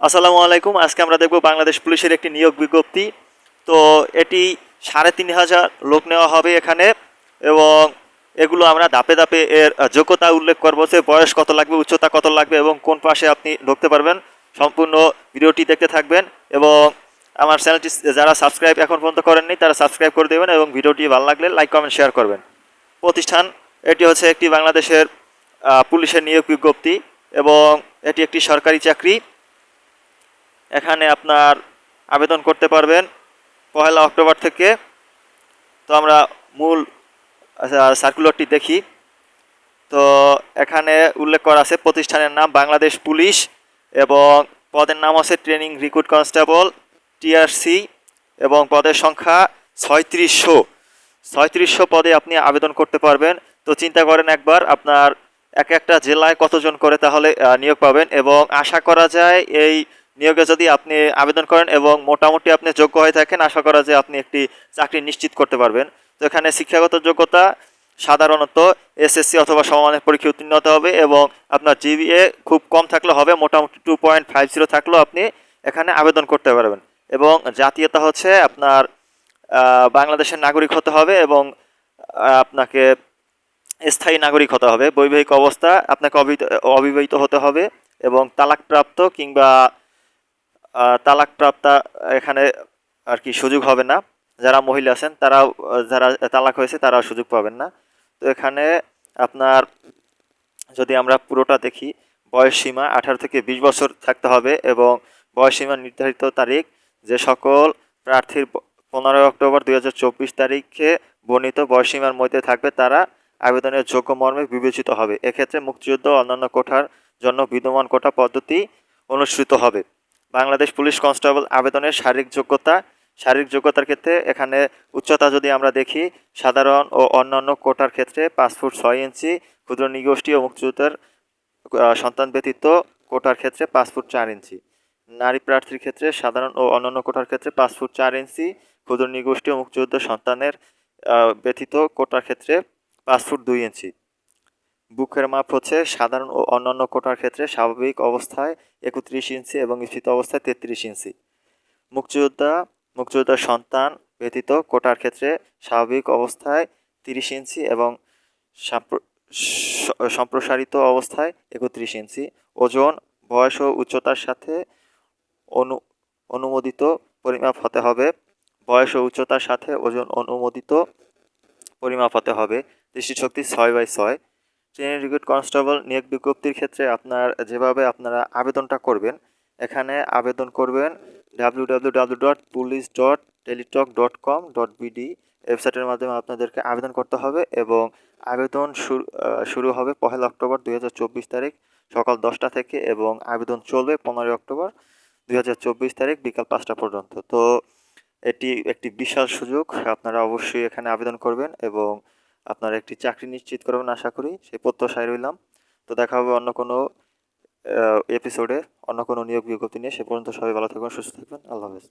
আসসালামু আলাইকুম। আজকে আমরা দেখব বাংলাদেশ পুলিশের একটি নিয়োগ বিজ্ঞপ্তি। তো এটি সাড়ে তিন হাজার লোক নেওয়া হবে এখানে এবং এগুলো আমরা ধাপে ধাপে এর যোগ্যতা উল্লেখ করব যে বয়স কত লাগবে, উচ্চতা কত লাগবে এবং কোন পাশে আপনি ঢুকতে পারবেন। সম্পূর্ণ ভিডিওটি দেখতে থাকবেন এবং আমার চ্যানেলটি যারা সাবস্ক্রাইব এখন পর্যন্ত করেননি, তারা সাবস্ক্রাইব করে দেবেন এবং ভিডিওটি ভালো লাগলে লাইক, কমেন্ট, শেয়ার করবেন। প্রতিষ্ঠান, এটি হচ্ছে একটি বাংলাদেশের পুলিশের নিয়োগ বিজ্ঞপ্তি এবং এটি একটি সরকারি চাকরি। এখানে আপনার আবেদন করতে পারবেন পহেলা অক্টোবর থেকে। তো আমরা মূল সার্কুলারটি দেখি। তো এখানে উল্লেখ করা আছে, প্রতিষ্ঠানের নাম বাংলাদেশ পুলিশ এবং পদের নাম আছে ট্রেনিং রিক্রুট কনস্টেবল, টিআরসি, এবং পদের সংখ্যা ছয়ত্রিশশো। ছয়ত্রিশশো পদে আপনি আবেদন করতে পারবেন। তো চিন্তা করেন একবার, আপনার এক একটা জেলায় কতজন করে তাহলে নিয়োগ পাবেন এবং আশা করা যায় এই নিয়োগে যদি আপনি আবেদন করেন এবং মোটামুটি আপনি যোগ্য হয়ে থাকেন, আশা করা যে আপনি একটি চাকরি নিশ্চিত করতে পারবেন। তো এখানে শিক্ষাগত যোগ্যতা সাধারণত এসএসসি অথবা সমমানের পরীক্ষা উত্তীর্ণ হতে হবে এবং আপনার জিবিএ খুব কম থাকলে হবে, মোটামুটি টু পয়েন্ট ফাইভ জিরো থাকলেও আপনি এখানে আবেদন করতে পারবেন। এবং জাতীয়তা হচ্ছে আপনার বাংলাদেশের নাগরিক হতে হবে এবং আপনাকে স্থায়ী নাগরিক হতে হবে। বৈবাহিক অবস্থা আপনাকে অবিবাহিত হতে হবে এবং তালাকপ্রাপ্ত কিংবা তালাকপ্রাপ্তা এখানে আর কি সুযোগ হবে না। যারা মহিলা আছেন আহ, যারা তালাক হয়েছে তারা সুযোগ পাবেন না। তো এখানে আপনার যদি আমরা পুরোটা দেখি বয়স সীমা আঠারো থেকে বিশ বছর থাকতে হবে এবং বয়স সীমা নির্ধারিত তারিখ যে সকল প্রার্থীর পনেরোই অক্টোবর দু হাজার চব্বিশ তারিখে বর্ণিত বয়সসীমার মধ্যে থাকবে তারা আবেদনের যোগ্য মর্মে বিবেচিত হবে। এক্ষেত্রে মুক্তিযুদ্ধ অন্যান্য কোঠার জন্য বিদ্যমান কোটা পদ্ধতি অনুসৃত হবে। বাংলাদেশ পুলিশ কনস্টেবল আবেদনের শারীরিক যোগ্যতা, শারীরিক যোগ্যতার ক্ষেত্রে এখানে উচ্চতা যদি আমরা দেখি, সাধারণ ও অন্যান্য কোটার ক্ষেত্রে পাঁচ ফুট ছয় ইঞ্চি, ক্ষুদ্র নিগোষ্ঠী ও মুক্তিযুদ্ধের সন্তান ব্যতীত কোটার ক্ষেত্রে পাঁচ ফুট চার ইঞ্চি। নারী প্রার্থীর ক্ষেত্রে সাধারণ ও অন্যান্য কোটার ক্ষেত্রে পাঁচ ফুট চার ইঞ্চি, ক্ষুদ্র নিগোষ্ঠী ও মুক্তিযুদ্ধ সন্তানের ব্যতীত কোটার ক্ষেত্রে পাঁচ ফুট দুই ইঞ্চি। বুকের মাপ হচ্ছে সাধারণ ও অন্যান্য কোটার ক্ষেত্রে স্বাভাবিক অবস্থায় একত্রিশ ইঞ্চি এবং স্থিত অবস্থায় তেত্রিশ ইঞ্চি। মুক্তিযোদ্ধা মুক্তিযোদ্ধার সন্তান ব্যতীত কোটার ক্ষেত্রে স্বাভাবিক অবস্থায় তিরিশ ইঞ্চি এবং সম্প্রসারিত অবস্থায় একত্রিশ ইঞ্চি। ওজন, বয়স ও উচ্চতার সাথে অনু, অনুমোদিত পরিমাপ হতে হবে। বয়স ও উচ্চতার সাথে ওজন অনুমোদিত পরিমাপ হতে হবে। দৃষ্টিশক্তি ছয় বাই ছয়। ট্রেনের রিক্রুট কনস্টেবল নিয়োগ বিজ্ঞপ্তির ক্ষেত্রে আপনার যেভাবে আপনারা আবেদনটা করবেন, এখানে আবেদন করবেন W dot police dot teletalk dot com dot BD ওয়েবসাইটের মাধ্যমে আপনাদেরকে আবেদন করতে হবে এবং আবেদন শুরু শুরু হবে পহেলা অক্টোবর দু হাজার চব্বিশ তারিখ সকাল দশটা থেকে এবং আবেদন চলবে পনেরোই অক্টোবর দু হাজার চব্বিশ তারিখ বিকাল পাঁচটা পর্যন্ত। তো এটি একটি বিশাল সুযোগ, আপনারা অবশ্যই এখানে আবেদন করবেন এবং আপনারা একটি চাকরি নিশ্চিত করবেন আশা করি, সেই প্রত্যাশায় রইলাম। তো দেখা হবে অন্য কোনো এপিসোডে অন্য কোনো নিয়োগ বিজ্ঞপ্তি নিয়ে। সে পর্যন্ত সবাই ভালো থাকবেন, সুস্থ থাকবেন। আল্লাহ হাফেজ।